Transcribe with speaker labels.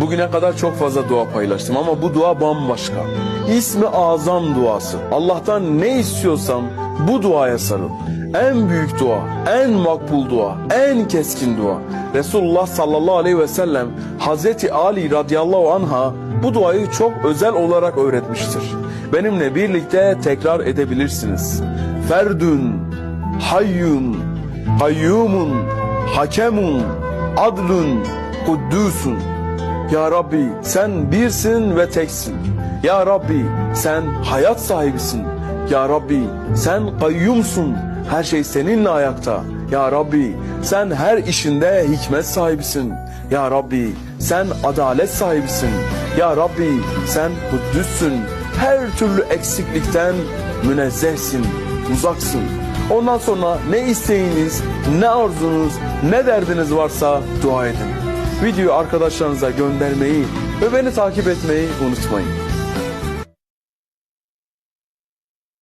Speaker 1: Bugüne kadar çok fazla dua paylaştım ama bu dua bambaşka. İsmi azam duası. Allah'tan ne istiyorsam bu duaya sarıl. En büyük dua, en makbul dua, en keskin dua. Resulullah sallallahu aleyhi ve sellem Hazreti Ali radıyallahu anha bu duayı çok özel olarak öğretmiştir. Benimle birlikte tekrar edebilirsiniz. Ferdün, hayyun, kayyumun, hakemun, adlun, kuddüsün. Ya Rabbi sen birsin ve teksin. Ya Rabbi sen hayat sahibisin. Ya Rabbi sen kayyumsun. Her şey seninle ayakta. Ya Rabbi sen her işinde hikmet sahibisin. Ya Rabbi sen adalet sahibisin. Ya Rabbi sen kuddüssün. Her türlü eksiklikten münezzehsin, uzaksın. Ondan sonra ne isteğiniz, ne arzunuz, ne derdiniz varsa dua edin. Videoyu arkadaşlarınıza göndermeyi ve beni takip etmeyi unutmayın.